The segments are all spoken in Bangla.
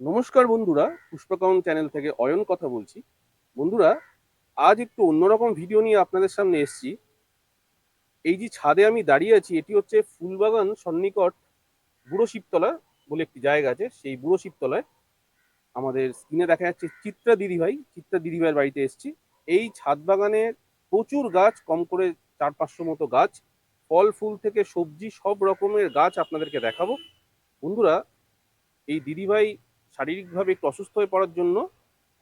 নমস্কার বন্ধুরা পুষ্পকাউন চ্যানেল থেকে অয়ন কথা বলছি। বন্ধুরা, আজ একটু অন্যরকম ভিডিও নিয়ে আপনাদের সামনে এসেছি। এই যে ছাদে আমি দাঁড়িয়ে আছি, এটি হচ্ছে ফুলবাগান সন্নিকট বুড়ো শিবতলা বলে একটি জায়গা আছে। সেই বুড়ো শিবতলায় আমাদের স্ক্রিনে দেখা যাচ্ছে চিত্রা দিদিভাই চিত্রা দিদিভাইয়ের বাড়িতে এসেছি। এই ছাদ বাগানে প্রচুর গাছ, কম করে চার পাঁচশো মতো গাছ, ফল, ফুল থেকে সবজি, সব রকমের গাছ আপনাদেরকে দেখাবো। বন্ধুরা, এই দিদিভাই শারীরিকভাবে একটু অসুস্থ হয়ে পড়ার জন্য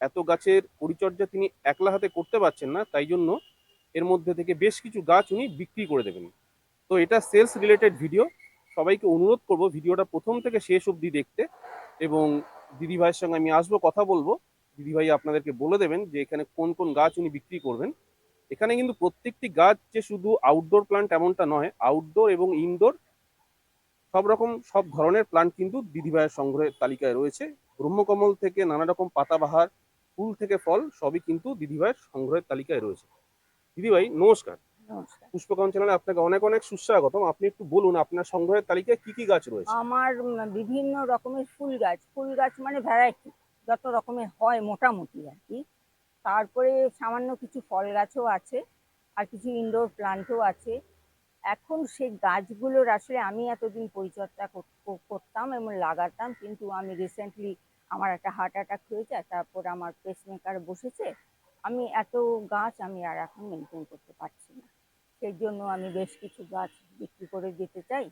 এত গাছের পরিচর্যা তিনি একলা হাতে করতে পারছেন না, তাই জন্য এর মধ্যে থেকে বেশ কিছু গাছ উনি বিক্রি করে দেবেন। তো এটা সেলস রিলেটেড ভিডিও। সবাইকে অনুরোধ করব ভিডিওটা প্রথম থেকে শেষ অবধি দেখতে এবং দিদিভাইয়ের সঙ্গে আমি আসব, কথা বলব। দিদিভাই আপনাদেরকে বলে দেবেন যে এখানে কোন কোন গাছ উনি বিক্রি করবেন। এখানে কিন্তু প্রত্যেকটি গাছ যে শুধু আউটডোর প্লান্ট এমনটা নয় আউটডোর এবং ইনডোর সব রকম সব ধরনের প্লান্ট কিন্তু দিদিভাইয়ের সংগ্রহের তালিকায় রয়েছে। ব্রহ্মকমল থেকে নানা রকম পাতাবাহার ফুল থেকে ফল সবই কিন্তু দিদিভাইয়ের সংগ্রহের তালিকায় রয়েছে। দিদিভাই নমস্কার। নমস্কার। চ্যানেলে আপনাকে অনেক অনেক সুস্বাগতম। আপনি একটু বলুন আপনার সংগ্রহের তালিকায় কি কি গাছ রয়েছে? আমার বিভিন্ন রকমের ফুল গাছ। ফুল গাছ মানে ভ্যারাইটি যত রকমের হয় মোটামুটি আর কি। তারপরে সামান্য কিছু ফল গাছও আছে আর কিছু ইনডোর প্লান্টও আছে। এখন সেই গাছগুলোর আসলে আমি এতদিন পরিচর্যা কর- কর- করতাম এবং লাগাতাম কিন্তু আমি রিসেন্টলি আমার একটা হার্ট অ্যাটাক হয়েছে তারপর আমার পেসমেকার বসেছে। আমি এত গাছ আমি আর এখন মেনটেন করতে পারছি না। সেই জন্য আমি বেশ কিছু গাছ বিক্রি করে দিতে চাই।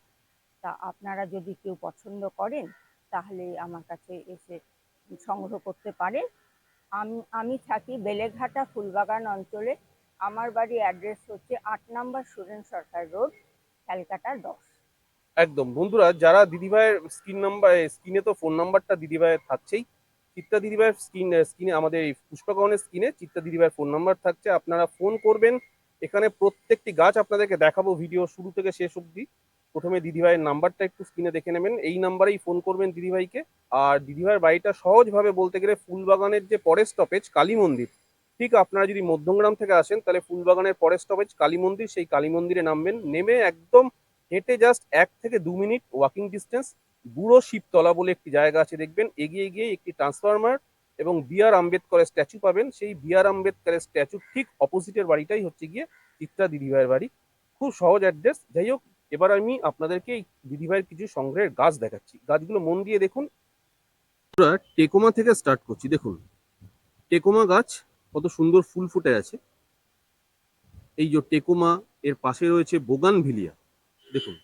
তা আপনারা যদি কেউ পছন্দ করেন, তাহলে আমার কাছে এসে সংগ্রহ করতে পারেন। আমি আমি থাকি বেলেঘাটা ফুলবাগান অঞ্চলে। আমার বাড়ি অ্যাড্রেস হচ্ছে আট নম্বর সুরেন সরকার রোড ক্যালকাটা দশ। একদম। বন্ধুরা, যারা দিদিভাইয়ের স্ক্রিন নাম্বার স্ক্রিনে তো ফোন নাম্বারটা দিদিভাইয়ের থাকছেই। চিত্তা দিদিভাইয়ের স্ক্রিন স্ক্রিনে আমাদের এই পুষ্পকরণের স্ক্রিনে চিত্তা দিদিভাইয়ের ফোন নাম্বার থাকছে। আপনারা ফোন করবেন। এখানে প্রত্যেকটি গাছ আপনাদেরকে দেখাবো ভিডিও শুরু থেকে শেষ অবধি। প্রথমে দিদিভাইয়ের নাম্বারটা একটু স্ক্রিনে দেখে নেবেন। এই নাম্বারেই ফোন করবেন দিদিভাইকে। আর দিদিভাইয়ের বাড়িটা সহজভাবে বলতে গেলে ফুলবাগানের যে পরের স্টপেজ কালী মন্দির। ঠিক আপনারা যদি মধ্যমগ্রাম থেকে আসেন, তাহলে ফুলবাগানের পরের স্টপেজ কালী মন্দির, সেই কালী মন্দিরে নামবেন। নেমে একদম হেঁটে জাস্ট এক থেকে দু মিনিট ওয়াকিং ডিস্টেন্স বুড়ো শিবতলা বলে একটি জায়গা আছে, দেখবেন এগিয়ে গিয়ে একটি ট্রান্সফরমার এবং বি আর আম্বেদকরের স্ট্যাচু পাবেন। সেই বি আর আম্বেদকরের স্ট্যাচু ঠিক অপোজিটের বাড়িটাই হচ্ছে গিয়ে চিত্রা দিদিভাইয়ের বাড়ি। খুব সহজ অ্যাড্রেস যাই হোক, এবার আমি আপনাদেরকে এই দিদিভাইয়ের কিছু সংগ্রহের গাছ দেখাচ্ছি। গাছগুলো মন দিয়ে দেখুন। টেকোমা থেকে স্টার্ট করছি, দেখুন। টেকোমা গাছ, কত সুন্দর ফুল ফুটে আছে। এই যে টেকোমা, এর পাশে রয়েছে বোগান ভিলিয়া দেখুন।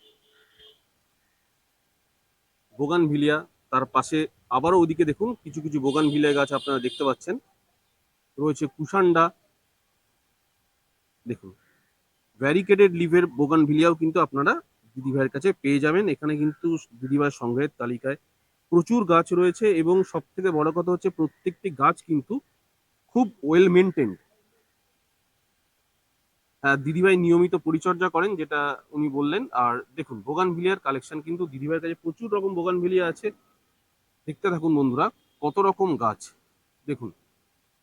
বোগান ভিলিয়া, তার পাশে আবারও ওদিকে দেখুন, কিছু কিছু বোগান ভিলিয়া গাছ আপনারা দেখতে পাচ্ছেন। রয়েছে কুষান্ডা দেখুন ভ্যারিকেটেড লিভের বোগান ভিলিয়াও কিন্তু আপনারা দিদিভাইয়ের কাছে পেয়ে যাবেন। এখানে কিন্তু দিদিভাইয়ের সংগ্রহের তালিকায় প্রচুর গাছ রয়েছে এবং সব থেকে বড় কথা হচ্ছে প্রত্যেকটি গাছ কিন্তু খুব ওয়েল মেনটেন্ড দিদিভাই নিয়মিত পরিচর্যা করেন, যেটা উনি বললেন। আর দেখুন বোগান ভিলিয়ার কালেকশন কিন্তু দিদিভাইয়ের কাছে প্রচুর রকম বোগান ভিলিয়া আছে। দেখতে থাকুন বন্ধুরা, কত রকম গাছ। দেখুন,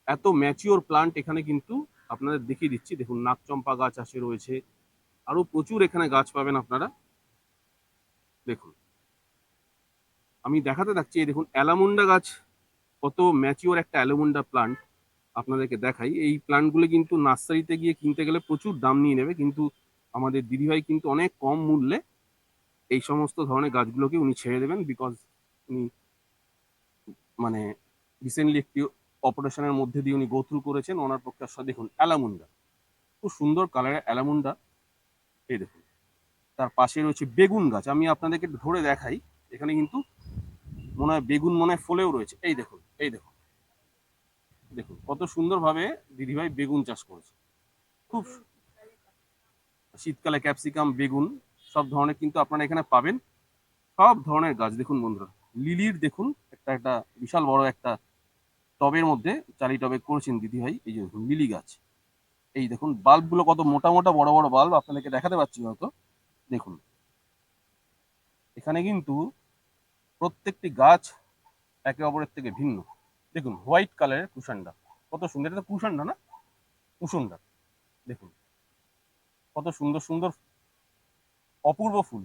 এত ম্যাচিওর প্লান্ট এখানে কিন্তু আপনাদের দেখিয়ে দিচ্ছি। দেখুন নাকচম্পা গাছ আসে রয়েছে। আরও প্রচুর এখানে গাছ পাবেন আপনারা। দেখুন, আমি দেখাতে থাকছি দেখুন অ্যালামুন্ডা গাছ। কত ম্যাচিওর একটা অ্যালামুন্ডা প্লান্ট আপনাদেরকে দেখাই, এই প্লান্টগুলো কিন্তু নার্সারিতে গিয়ে কিনতে গেলে প্রচুর দাম নিয়ে নেবে, কিন্তু আমাদের দিদিভাই কিন্তু অনেক কম মূল্যে এই সমস্ত ধরনের গাছগুলোকে উনি ছেড়ে দেবেন বিকজ উনি মানে রিসেন্টলি একটি অপারেশনের মধ্যে দিয়ে উনি গো থ্রু করেছেন, ওনার পক্ষে দেখুন অ্যালামুন্ডা, খুব সুন্দর কালারের অ্যালামুন্ডা, এই দেখুন। তার পাশে রয়েছে বেগুন গাছ, আমি আপনাদেরকে ধরে দেখাই, এখানে কিন্তু মনে হয় বেগুন মনে হয় ফলেও রয়েছে, এই দেখুন এই দেখুন। দেখুন, কত সুন্দরভাবে দিদিভাই বেগুন চাষ করেছে। খুব শীতকালে ক্যাপসিকাম, বেগুন, সব ধরনের কিন্তু আপনারা এখানে পাবেন। সব ধরনের গাছ দেখুন বন্ধুরা, লিলির দেখুন, একটা একটা বিশাল বড় একটা টবের মধ্যে চারি টবে করেছেন দিদিভাই, এই যে দেখুন লিলি গাছ। এই দেখুন, বাল্বগুলো কত মোটা মোটা বড় বড় বাল্ব, আপনাদেরকে দেখাতে পাচ্ছি হয়তো। দেখুন, এখানে কিন্তু প্রত্যেকটি গাছ একে অপরের থেকে ভিন্ন। দেখুন হোয়াইট কালারের কুশান্ডা কত সুন্দর, এটা তো কুশান্ডা না? কুসুন্ডা দেখুন, কত সুন্দর সুন্দর অপূর্ব ফুল।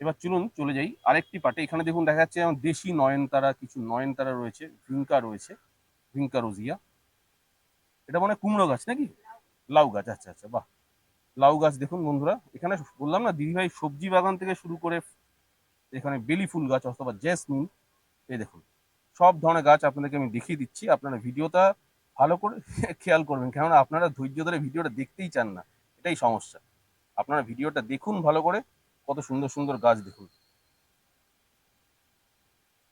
এবার চলুন, চলে যাই আরেকটি পাটে। এখানে দেখুন, দেখা যাচ্ছে আমার দেশি নয়নতারা, কিছু নয়নতারা রয়েছে, ভিঙ্কা রয়েছে, ভিঙ্কা রোজিয়া। এটা মানে কুমড়ো গাছ নাকি? লাউ গাছ আচ্ছা আচ্ছা বাহ। লাউ গাছ দেখুন বন্ধুরা, এখানে বললাম না, দিদিভাই সবজি বাগান থেকে শুরু করে এখানে বেলি ফুল গাছ অথবা জেসমিন, এই দেখুন। সব ধরনের গাছ আপনাদেরকে আমি দেখিয়ে দিচ্ছি। আপনারা ভিডিওটা ভালো করে খেয়াল করবেন। কেননা আপনারা ধৈর্য ধরে ভিডিওটা দেখতেই চান না। এটাই সমস্যা। আপনারা ভিডিওটা দেখুন ভালো করে। কত সুন্দর সুন্দর গাছ দেখুন।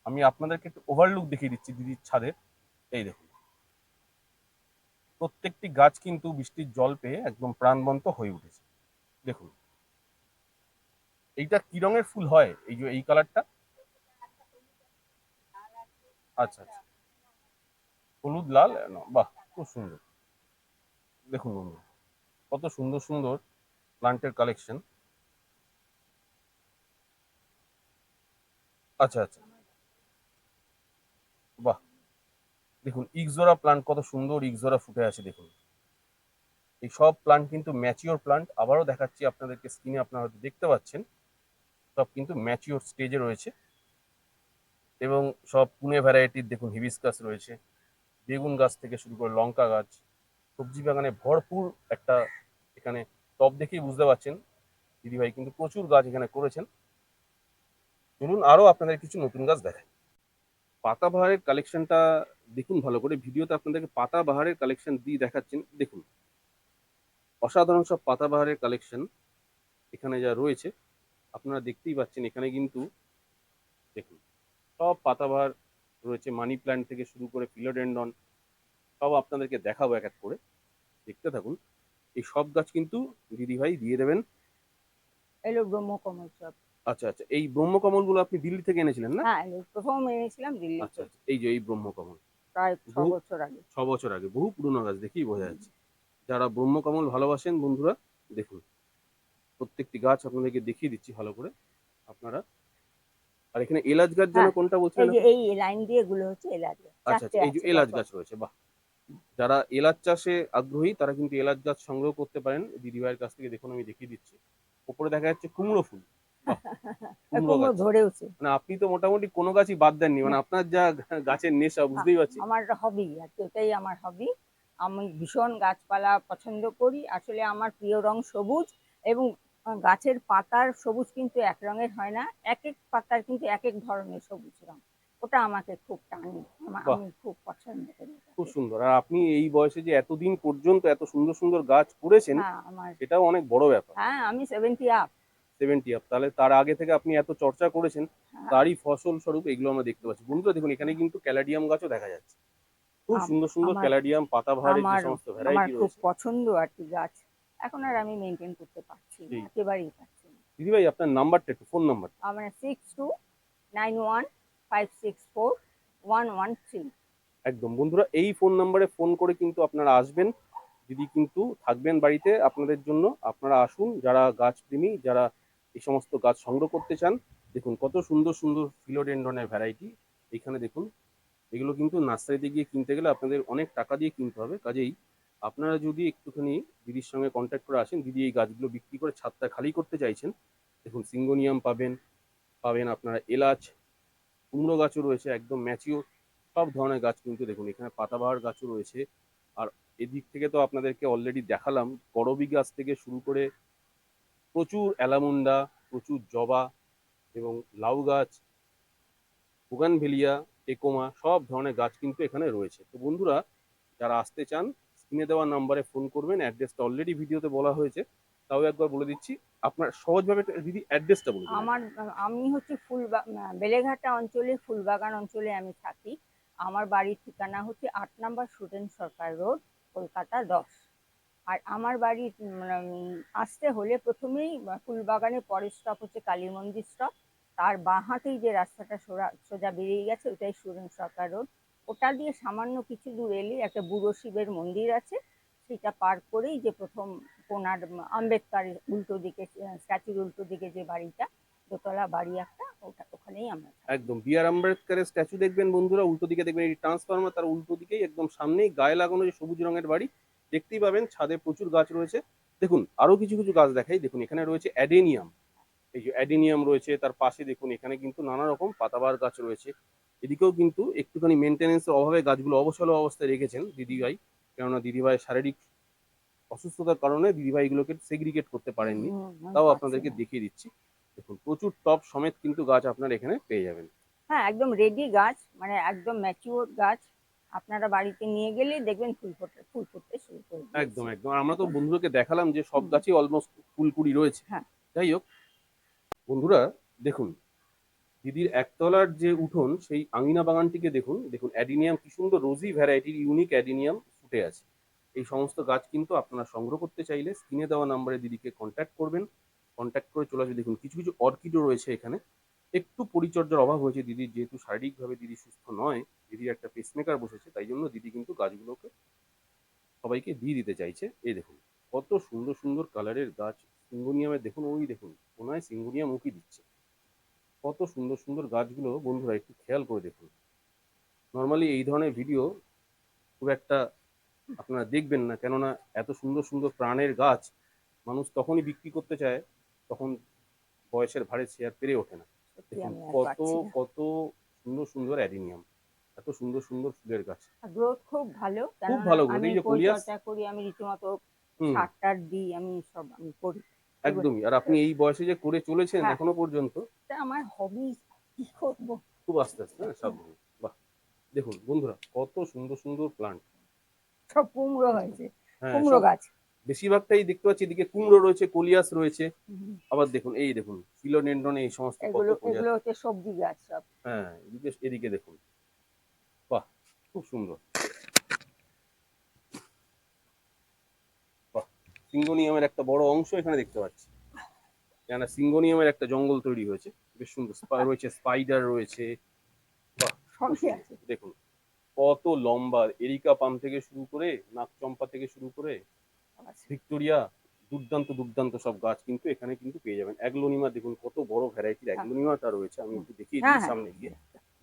আমি আপনাদেরকে একটু ওভারলুক দেখিয়ে দিচ্ছি দিদির ছাদের এই দেখুন। প্রত্যেকটি গাছ কিন্তু বৃষ্টির জল পেয়ে একদম প্রাণবন্ত হয়ে উঠেছে। দেখুন। এইটা কি রঙের ফুল হয়? এই যে এই কালারটা আচ্ছা আচ্ছা। হলুদ, লাল? বাহ, খুব সুন্দর। দেখুন বন্ধুরা কত সুন্দর সুন্দর প্লান্টের কালেকশন আচ্ছা আচ্ছা। বাহ, দেখুন ইকজোরা প্লান্ট কত সুন্দর ইকজোরা ফুটে আছে, দেখুন। এই সব প্লান্ট কিন্তু ম্যাচিওর প্লান্ট আবারও দেখাচ্ছি আপনাদেরকে স্ক্রিনে আপনারা হয়তো দেখতে পাচ্ছেন। সব কিন্তু ম্যাচিওর স্টেজে রয়েছে। এবং সব পুনে ভ্যারাইটির দেখুন হিবিসকাস রয়েছে, বেগুন গাছ থেকে শুরু করে লঙ্কা গাছ, সবজি বাগানে ভরপুর একটা এখানে টব দেখেই বুঝতে পারছেন দিদিভাই, কিন্তু প্রচুর গাছ এখানে করেছেন। চলুন আরও আপনাদের কিছু নতুন গাছ দেখাই। পাতাবাহারের কালেকশনটা দেখুন ভালো করে, ভিডিওতে আপনাদেরকে পাতাবাহারের কালেকশন দিয়ে দেখাচ্ছেন দেখুন, অসাধারণ সব পাতাবাহারের কালেকশন এখানে যা রয়েছে, আপনারা দেখতেই পাচ্ছেন, এখানে কিন্তু দেখুন সব পাতাবাহার রয়েছে মানি প্ল্যান্ট থেকে শুরু করে ফিলোডেন্ডন সব আপনাদেরকে দেখাবো এক এক করে। দেখতে থাকুন এই সব গাছ কিন্তু দিদিভাই দিয়ে দেবেন। এলো ব্রহ্মকমল সব। আচ্ছা আচ্ছা এই ব্রহ্মকমলগুলো আপনি দিল্লি থেকে এনেছিলেন না? হ্যাঁ প্রথম এনেছিলাম দিল্লি আচ্ছা আচ্ছা এই যে এই ব্রহ্মকমল। প্রায় ছ বছর আগে। ছ বছর আগে বহু পুরনো গাছ দেখেই বোঝা যাচ্ছে। যারা ব্রহ্মকমল ভালোবাসেন বন্ধুরা দেখুন প্রত্যেকটি গাছ আপনাদেরকে দেখিয়ে দিচ্ছি ভালো করে। আপনারা আর এখানে এলাচ গাছ যেন হ্যাঁ, কোনটা এই বলছিলেন এই লাইন দিয়ে গুলো হচ্ছে এলাচ আচ্ছা আচ্ছা এই যে এলাচ গাছ রয়েছে বাহ। যারা এলাচ চাষে আগ্রহী তারা কিন্তু এলাচ গাছ সংগ্রহ করতে পারেন। দিদিভাইয়ের কাছ থেকে দেখুন আমি দেখিয়ে দিচ্ছি। উপরে দেখা যাচ্ছে কুমড়ো ফুল মানে আপনি তো মোটামুটি কোনো গাছই বাদ দেননি মানে আপনার যা গাছের নেশা বুঝতেই পারছি। আমার হবি ওটাই আমার হবি আমি ভীষণ গাছপালা পছন্দ করি। আসলে আমার প্রিয় রং সবুজ এবং গাছের পাতার সবুজ কিন্তু এক রঙের হয় না এক এক পাতার কিন্তু এক এক ধরনের সবুজ রং। ওটা আমাকে খুব টানে আমি খুব পছন্দ করি খুব সুন্দর। আর আপনি এই বয়সে যে এতদিন পর্যন্ত এত সুন্দর সুন্দর গাছ করেছেন হ্যাঁ সেটাও অনেক বড় ব্যাপার। হ্যাঁ আমি সেভেন্টি আপ সেভেন্টি আপ তাহলে তার আগে থেকে আপনি এত চর্চা করেছেন হ্যাঁ। তারই ফসল স্বরূপ এগুলো আমরা দেখতে পাচ্ছি। বন্ধুরা দেখুন এখানে কিন্তু ক্যালাডিয়াম গাছও দেখা যাচ্ছে। খুব সুন্দর সুন্দর ক্যালাডিয়াম পাতাবাহারের যে সমস্ত ভ্যারাইটি খুব পছন্দ আর কি গাছ। এখন আর আমি মেনটেন করতে পারছি না। একেবারেই পারছি না। দিদিভাই আপনার নাম্বারটা একটু ফোন নাম্বার আমার six two nine one five six four one one three একদম। বন্ধুরা এই ফোন নাম্বারে ফোন করে কিন্তু আপনারা আসবেন। দিদি কিন্তু থাকবেন বাড়িতে আপনাদের জন্য। আপনারা আসুন যারা গাছ প্রেমী যারা এই সমস্ত গাছ সংগ্রহ করতে চান দেখুন কত সুন্দর সুন্দর ফিলোডেন্ডনের ভ্যারাইটি এখানে দেখুন এগুলো কিন্তু নার্সারিতে গিয়ে কিনতে গেলে আপনাদের অনেক টাকা দিয়ে কিনতে হবে। কাজেই আপনারা যদি একটুখানি দিদির সঙ্গে কন্ট্যাক্ট করে আসেন, দিদি এই গাছগুলো বিক্রি করে ছাদটা খালি করতে চাইছেন, দেখুন সিঙ্গোনিয়াম পাবেন পাবেন আপনারা এলাচ, কুমড়ো গাছও রয়েছে একদম ম্যাচিওর সব ধরনের গাছ কিন্তু দেখুন, এখানে পাতাবাহার গাছও রয়েছে। আর এদিক থেকে তো আপনাদেরকে অলরেডি দেখালাম, করবি গাছ থেকে শুরু করে প্রচুর অ্যালামুন্ডা, প্রচুর জবা এবং লাউ গাছ বুগানভেলিয়া টেকোমা, সব ধরনের গাছ কিন্তু এখানে রয়েছে। তো বন্ধুরা, যারা আসতে চান স্ক্রিনে দেওয়া নাম্বারে ফোন করবেন অ্যাড্রেসটা অলরেডি ভিডিওতে বলা হয়েছে। তাও একবার বলে দিচ্ছি আপনার সহজভাবে দিদি অ্যাড্রেসটা বলুন আমার আমি হচ্ছে ফুল বেলেঘাটা অঞ্চলে ফুলবাগান অঞ্চলে আমি থাকি। আমার বাড়ির ঠিকানা হচ্ছে আট নম্বর সুরেন সরকার রোড কলকাতা দশ। আর আমার বাড়ি উম, আসতে হলে প্রথমেই ফুলবাগানের পরের স্টপ হচ্ছে কালী মন্দির স্টপ তার বাঁ হাতেই যে রাস্তাটা সোজা সোজা বেরিয়ে গেছে ওটাই সুরেন সরকার রোড। ওটা দিয়ে সামান্য কিছু দূর এলে একটা বুড়ো শিবের মন্দির আছে। সেটা পার করেই যে প্রথম কোনার আম্বেদকার উল্টো দিকে স্ট্যাচুর উল্টো দিকে যে বাড়িটা, দোতলা বাড়ি একটা, ওটা ওখানেই আমরা একদম। বি আর আম্বেদকারের স্ট্যাচু দেখবেন বন্ধুরা, উল্টো দিকে দেখবেন এই ট্রান্সফরমার, তার উল্টো দিকেই একদম সামনেই গায়ে লাগানো যে সবুজ রঙের বাড়ি, দেখতেই পাবেন ছাদে প্রচুর গাছ রয়েছে। দেখুন, আরও কিছু কিছু গাছ দেখাই। দেখুন, এখানে রয়েছে অ্যাডেনিয়াম। এই যে অ্যাডিনিয়াম রয়েছে তার পাশে দেখুন এখানে কিন্তু নানা রকম পাতাবার গাছ রয়েছে। এদিকেও কিন্তু একটুখানি মেনটেনেন্সের অভাবে গাছগুলো অবসল অবস্থায় রেখেছেন দিদিভাই। কেননা দিদিভাই শারীরিক অসুস্থতার কারণে দিদিভাই এগুলোকে সেগ্রিগেট করতে পারেননি। তাও আপনাদেরকে দেখিয়ে দিচ্ছি। দেখুন প্রচুর টপ সমেত কিন্তু গাছ আপনারা এখানে পেয়ে যাবেন। হ্যাঁ একদম রেডি গাছ মানে একদম ম্যাচিওর গাছ। আপনারা বাড়িতে নিয়ে গেলেই দেখবেন ফুল ফুটতে ফুল ফুটতে শুরু করে দিয়েছে। একদম একদম। আমরা তো বন্ধুদেরকে দেখালাম যে সব গাছই অলমোস্ট ফুলকুড়ি রয়েছে। হ্যাঁ। যাই হোক বন্ধুরা, দেখুন, দিদির একতলার যে উঠোন, সেই আঙিনা বাগানটিকে দেখুন। দেখুন, অ্যাডিনিয়াম, কি সুন্দর রোজি ভ্যারাইটির ইউনিক অ্যাডিনিয়াম ফুটে আছে। এই সমস্ত গাছ কিন্তু আপনারা সংগ্রহ করতে চাইলে স্ক্রিনে দেওয়া নাম্বারে দিদিকে কন্ট্যাক্ট করবেন। কন্ট্যাক্ট করে চলে আসবে। দেখুন, কিছু কিছু অর্কিডও রয়েছে এখানে। একটু পরিচর্যার অভাব হয়েছে দিদির, যেহেতু শারীরিকভাবে দিদি সুস্থ নয়, দিদির একটা পেসমেকার বসেছে, তাই জন্য দিদি কিন্তু গাছগুলোকে সবাইকে দিয়ে দিতে চাইছে। এই দেখুন, কত সুন্দর সুন্দর কালারের গাছ সিঙ্গোনিয়ামের দেখুন ওই দেখুন কোনায় সিঙ্গোনিয়াম উকি দিচ্ছে। কত সুন্দর সুন্দর গাছগুলো বন্ধুরা একটু খেয়াল করে দেখুন। নর্মালি এই ধরনের ভিডিও খুব একটা আপনারা দেখবেন না কেননা এত সুন্দর সুন্দর প্রাণের গাছ মানুষ তখনই বিক্রি করতে চায় তখন বয়সের ভারে চেয়ার পেরে ওঠে না। দেখুন কত কত সুন্দর সুন্দর অ্যাডিনিয়াম এত সুন্দর সুন্দর ফুলের গাছ। গ্রোথ খুব ভালো কেননা ভালো আমি এই যে কলিয়াস- করি আমি রীতিমতো সার টার দিই আমি সব আমি করি। একদমই। আর আপনি এই বয়সে যে করে চলেছেন হ্যাঁ। এখনও পর্যন্ত আমার হবি কি করব? খুব আস্তে আস্তে হ্যাঁ সব বাহ! দেখুন বন্ধুরা কত সুন্দর সুন্দর প্লান্ট সব কুমড়ো হয়েছে। হ্যাঁ কুমড়ো গাছ। বেশিরভাগটাই দেখতে পাচ্ছি এদিকে কুমড়ো রয়েছে কলিয়াস রয়েছে। আবার দেখুন এই দেখুন ফিলোডেন্ড্রন এই সমস্ত কত এগুলো এগুলো হচ্ছে সবজি গাছ সব। হ্যাঁ এদিকে এদিকে দেখুন। বাহ! খুব সুন্দর বাহ সিঙ্গোনিয়ামের একটা বড় অংশ এখানে দেখতে পাচ্ছি। কেননা সিঙ্গোনিয়ামের একটা জঙ্গল তৈরি হয়েছে। বেশ সুন্দর রয়েছে স্পাইডার রয়েছে। দেখুন কত লম্বা। এরিকা পাম থেকে শুরু করে নাকচম্পা থেকে শুরু করে ভিক্টোরিয়া দুর্দান্ত দুর্দান্ত সব গাছ কিন্তু এখানে কিন্তু পেয়ে যাবেন। অ্যাগ্লোনিমা দেখুন কত বড় ভ্যারাইটির অ্যাগ্লোনিমাটা রয়েছে। আমি একটু দেখিয়ে হ্যাঁ, দিই হ্যাঁ। সামনে গিয়ে।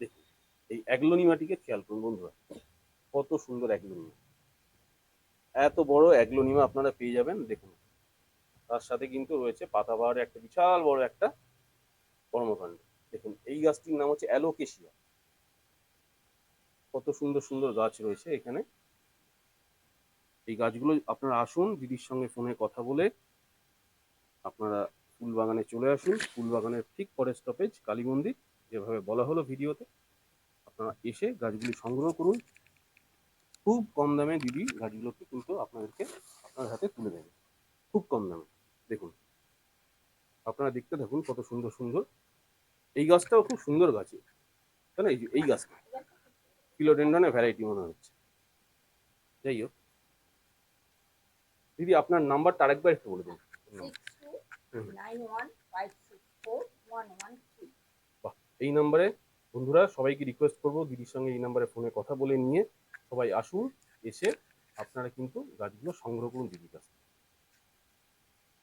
দেখুন এই অ্যাগ্লোনিমাটিকে খেয়াল করুন বন্ধুরা। কত সুন্দর অ্যাগ্লোনিমা। এত বড় অ্যাগ্লোনিমা আপনারা পেয়ে যাবেন, দেখুন। তার সাথে কিন্তু রয়েছে পাতাবাহারের একটা বিশাল বড় একটা কর্মকাণ্ড। দেখুন, এই গাছটির নাম হচ্ছে অ্যালোকেশিয়া। কত সুন্দর সুন্দর গাছ রয়েছে এখানে। এই গাছগুলো আপনারা আসুন, দিদির সঙ্গে ফোনে কথা বলে আপনারা ফুল বাগানে চলে আসুন। ফুল বাগানের ঠিক পরের স্টপেজ কালী মন্দির, যেভাবে বলা হলো ভিডিওতে। আপনারা এসে গাছগুলি সংগ্রহ করুন। খুব কম দামে দিদি গাছগুলোকে কিন্তু আপনাদেরকে আপনার হাতে তুলে দেবে। খুব কম দামে। দেখুন। আপনারা দেখতে থাকুন কত সুন্দর সুন্দর। এই গাছটাও খুব সুন্দর গাছ তাই না? এই গাছটা। ফিলোডেন্ডনের ভ্যারাইটি মনে হচ্ছে। যাই হোক। দিদি আপনার নাম্বারটা আরেকবার একটু বলে দিন. এই নাম্বারে বন্ধুরা সবাইকে রিকোয়েস্ট করব দিদির সঙ্গে এই নাম্বারে ফোনে কথা বলে নিয়ে। সবাই আসুন, এসে আপনারা কিন্তু গাছগুলো সংগ্রহ করুন দিদির কাছে।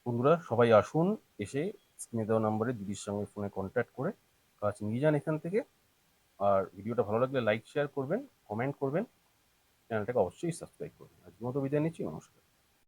বন্ধুরা, সবাই আসুন, এসে স্ক্রিনে দেওয়া নাম্বারে দিদির সঙ্গে ফোনে কন্ট্যাক্ট করে গাছ নিয়ে যান এখান থেকে। আর ভিডিওটা ভালো লাগলে লাইক শেয়ার করবেন কমেন্ট করবেন। চ্যানেলটাকে অবশ্যই সাবস্ক্রাইব করবেন। আজকের মতো বিদায় নিচ্ছি, নমস্কার।